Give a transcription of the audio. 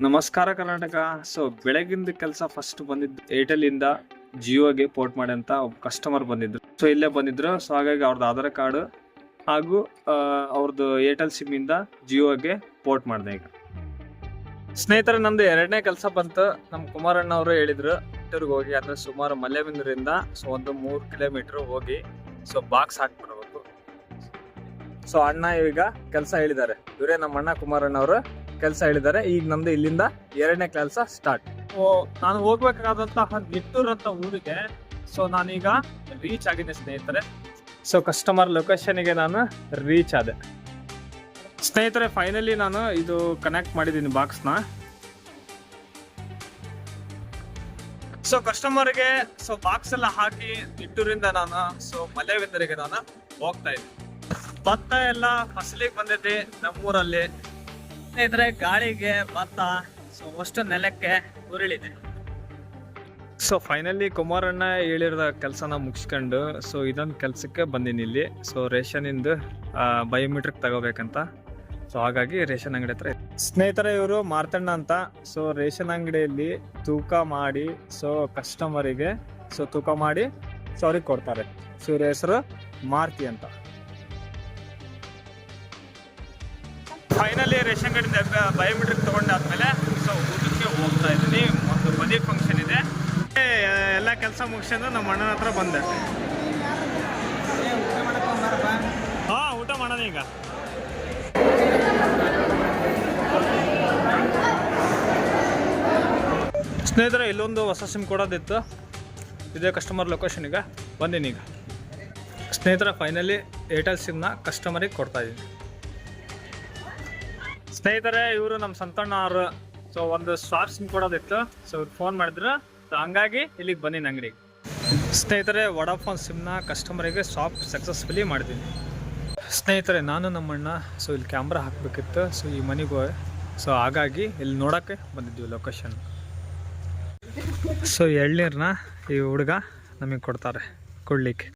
ನಮಸ್ಕಾರ ಕರ್ನಾಟಕ. ಸೊ ಬೆಳಗಿಂದ ಕೆಲಸ ಫಸ್ಟ್ ಬಂದಿದ್ದು ಏರ್ಟೆಲ್ ಇಂದ ಜಿಯೋಗೆ ಪೋರ್ಟ್ ಮಾಡಿ ಅಂತ ಒಬ್ಬ ಕಸ್ಟಮರ್ ಬಂದಿದ್ರು. ಸೊ ಇಲ್ಲೇ ಬಂದಿದ್ರು. ಸೊ ಹಾಗಾಗಿ ಅವ್ರದ್ದು ಆಧಾರ್ ಕಾರ್ಡ್ ಹಾಗೂ ಅವ್ರದ್ದು ಏರ್ಟೆಲ್ ಸಿಮ್ ಇಂದ ಜಿಯೋಗೆ ಪೋರ್ಟ್ ಮಾಡಿದೆ ಈಗ. ಸ್ನೇಹಿತರೆ, ನಂದು ಎರಡನೇ ಕೆಲಸ ಬಂತು. ನಮ್ಮ ಕುಮಾರಣ್ಣ ಅವರು ಹೇಳಿದ್ರು ಇಟ್ಟರ್ಗೆ ಹೋಗಿ ಅಂದ್ರೆ ಸುಮಾರು ಮಲ್ಲೆಬೆನ್ನೂರಿಂದ ಸೊ ಒಂದು ಮೂರು ಕಿಲೋಮೀಟರ್ ಹೋಗಿ ಸೊ ಬಾಕ್ಸ್ ಹಾಕ್ಬಿಡ್ಬೇಕು. ಸೊ ಅಣ್ಣ ಈಗ ಕೆಲಸ ಹೇಳಿದ್ದಾರೆ. ಇವರೇ ನಮ್ಮ ಅಣ್ಣ ಕುಮಾರಣ್ಣ ಅವರು. ಕೆಲಸ ಹೇಳಿದ್ದಾರೆ. ಈಗ ನಮ್ದು ಇಲ್ಲಿಂದ ಎರಡನೇ ಕೆಲಸ ಸ್ಟಾರ್ಟ್ ಓ ನಾನು ಹೋಗ್ಬೇಕಾದಂತಹ ನಿಟ್ಟೂರ್ ಅಂತ ಊರಿಗೆ. ಸೊ ನಾನೀಗ ರೀಚ್ ಆಗಿದ್ದೆ ಸ್ನೇಹಿತರೆ. ಸೊ ಕಸ್ಟಮರ್ ಲೊಕೇಶನ್ಗೆ ನಾನು ರೀಚ್ ಆದೆ. ಸ್ನೇಹಿತರೆ ಫೈನಲಿ ನಾನು ಇದು ಕನೆಕ್ಟ್ ಮಾಡಿದ್ದೀನಿ ಬಾಕ್ಸ್ನ ಸೊ ಕಸ್ಟಮರ್ಗೆ ಸೊ ಬಾಕ್ಸ್ ಎಲ್ಲ ಹಾಕಿ ನಿಟ್ಟೂರಿಂದ ನಾನು ಸೊ ಮಲೆವೆಂದರಿಗೆ ನಾನು ಹೋಗ್ತಾ ಇದ್ದೀನಿ. ಭತ್ತ ಎಲ್ಲ ಫಸಲಿಗೆ ಬಂದೈತಿ ನಮ್ಮೂರಲ್ಲಿ. ಸ್ನೇಹಿತರೆ ಗಾಳಿಗೆ ಭತ್ತ ಸೊ ಅಷ್ಟು ನೆಲಕ್ಕೆ ಉರುಳಿದೆ. ಸೊ ಫೈನಲಿ ಕುಮಾರಣ್ಣ ಹೇಳಿರೋ ಕೆಲಸನ ಮುಗಿಸ್ಕೊಂಡು ಸೊ ಇದೊಂದು ಕೆಲಸಕ್ಕೆ ಬಂದೀನಿ ಇಲ್ಲಿ. ಸೊ ರೇಷನಿಂದ ಬಯೋಮೆಟ್ರಿಕ್ ತಗೋಬೇಕಂತ. ಸೊ ಹಾಗಾಗಿ ರೇಷನ್ ಅಂಗಡಿ ಹತ್ರ. ಸ್ನೇಹಿತರೆ, ಇವರು ಮಾರ್ತಣ್ಣ ಅಂತ. ಸೊ ರೇಷನ್ ಅಂಗಡಿಯಲ್ಲಿ ತೂಕ ಮಾಡಿ ಸೊ ಕಸ್ಟಮರಿಗೆ ಸೊ ತೂಕ ಮಾಡಿ ಸೊ ಅವ್ರಿಗೆ ಕೊಡ್ತಾರೆ. ಸೊ ಇವ್ರ ಹೆಸರು ಮಾರ್ತಿ ಅಂತ. ಫೈನಲಿ ರೇಷನ್ ಕಾರ್ಡಿಂದ ಬಯೋಮೆಟ್ರಿಕ್ ತೊಗೊಂಡಾದ್ಮೇಲೆ ಸೊ ಊಟಕ್ಕೆ ಹೋಗ್ತಾ ಇದ್ದೀನಿ. ಒಂದು ಮದುವೆ ಫಂಕ್ಷನ್ ಇದೆ. ಎಲ್ಲ ಕೆಲಸ ಮುಗಿಸ್ಕೊಂಡು ನಮ್ಮ ಅಣ್ಣನ ಹತ್ರ ಬಂದೆ. ಹಾ, ಊಟ ಮಾಡೋಣ ಈಗ. ಸ್ನೇಹಿತರೆ, ಇಲ್ಲೊಂದು ಹೊಸ ಸಿಮ್ ಕೊಡೋದಿತ್ತು. ಇದೇ ಕಸ್ಟಮರ್ ಲೊಕೇಶನ್ಗೆ ಬಂದೀನಿ ಈಗ. ಸ್ನೇಹಿತರ ಫೈನಲಿ ಏರ್ಟೆಲ್ ಸಿಮ್ನ ಕಸ್ಟಮರಿಗೆ ಕೊಡ್ತಾ ಇದ್ದೀನಿ. ಸ್ನೇಹಿತರೆ, ಇವರು ನಮ್ಮ ಸಂತಣ್ಣ ಅವರು. ಸೊ ಒಂದು ಸಿಮ್ ಕೊಡೋದಿತ್ತು. ಸೊ ಇವ್ರು ಫೋನ್ ಮಾಡಿದ್ರು. ಸೊ ಹಂಗಾಗಿ ಇಲ್ಲಿಗೆ ಬನ್ನಿ ಅಂಗಡಿಗೆ. ಸ್ನೇಹಿತರೆ ವಡಾಫೋನ್ ಸಿಮ್ನ ಕಸ್ಟಮರಿಗೆ ಶಾಪ್ ಸಕ್ಸಸ್ಫುಲಿ ಮಾಡಿದ್ದೀನಿ ಸ್ನೇಹಿತರೆ, ನಾನು ನಮ್ಮಣ್ಣ ಸೊ ಇಲ್ಲಿ ಕ್ಯಾಮ್ರಾ ಹಾಕಬೇಕಿತ್ತು. ಸೊ ಈ ಮನೆಗೆ ಸೊ ಹಾಗಾಗಿ ಇಲ್ಲಿ ನೋಡೋಕ್ಕೆ ಬಂದಿದ್ವಿ ಲೊಕೇಶನ್ ಸೊ ಎಳ್ನೀರನ್ನ ಈ ಹುಡುಗ ನಮಗೆ ಕೊಡ್ತಾರೆ, ಕೊಡ್ಲಿಕ್ಕೆ.